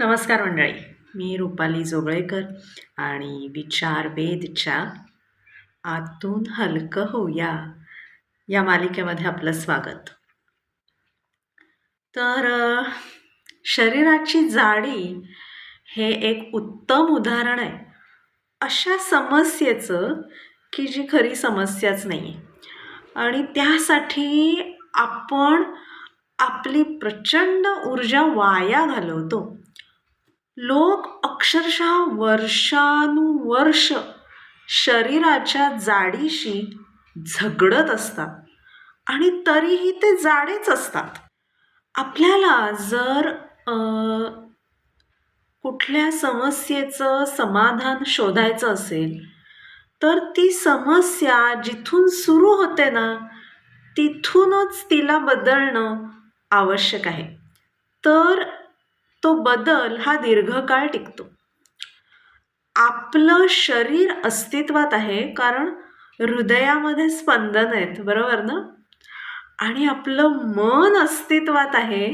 नमस्कार मंडळी. मी रुपाली जोगळेकर आणि विचार वेदच्या आतून हलकं होऊया. या मालिकेमध्ये आपलं स्वागत. तर शरीराची जाडी हे एक उत्तम उदाहरण आहे. अशा समस्येचं की जी खरी समस्याच नाही आहे आणि त्यासाठी आपण आपली प्रचंड ऊर्जा वाया घालवतो. लोक अक्षरशः वर्षानुवर्ष शरीराच्या जाडीशी झगडत असतात आणि तरीही ते जाडेच असतात. आपल्याला जर कुठल्या समस्येचं समाधान शोधायचं असेल तर ती समस्या जिथून सुरू होते ना तिथूनच तिला बदलणं आवश्यक आहे. तर तो बदल हा दीर्घकाळ टिकतो. आपलं शरीर अस्तित्वात आहे कारण हृदयामध्ये स्पंदन आहेत बरोबर ना? आणि आपलं मन अस्तित्वात आहे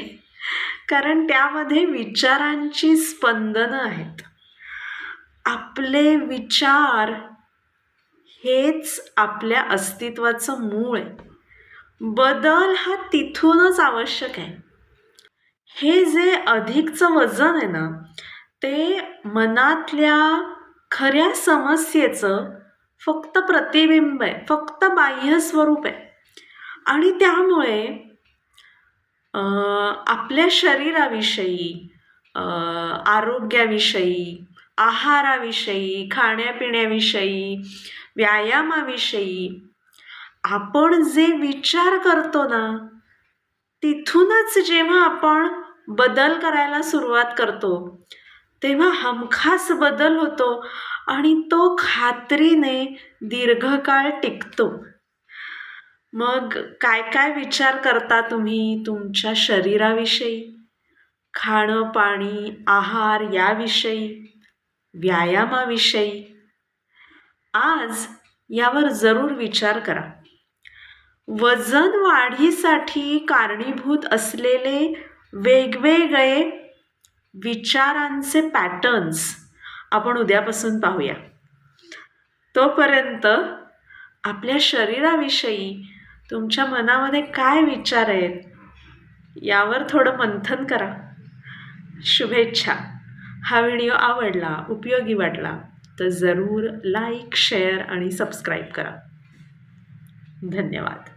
कारण त्यामध्ये विचारांची स्पंदनं आहेत. आपले विचार हेच आपल्या अस्तित्वाचं मूळ आहे. बदल हा तिथूनच आवश्यक आहे. हे जे अधिकचं वजन आहे ना ते मनातल्या खऱ्या समस्येचं फक्त प्रतिबिंब आहे फक्त बाह्य स्वरूप आहे. आणि त्यामुळे आपल्या शरीराविषयी आरोग्याविषयी आहाराविषयी खाण्यापिण्याविषयी व्यायामाविषयी आपण जे विचार करतो ना तिथूनच जेव्हा आपण बदल करायला सुरुवात करतो तेव्हा हमखास बदल होतो आणि तो खात्रीने दीर्घकाळ टिकतो. मग काय काय विचार करता तुम्ही तुमच्या शरीराविषयी? खाणं पाणी आहार याविषयी? व्यायामाविषयी? आज यावर जरूर विचार करा. वजन वाढीसाठी कारणीभूत असलेले वेगवेगळे विचारांचे पॅटर्न्स आपण उद्यापासून पाहूया. तोपर्यंत आपल्या शरीराविषयी तुमच्या मनामध्ये काय विचार आहेत यावर थोडं मंथन करा. शुभेच्छा. हा व्हिडिओ आवडला उपयोगी वाटला तर जरूर लाईक शेअर आणि सबस्क्राईब करा. धन्यवाद.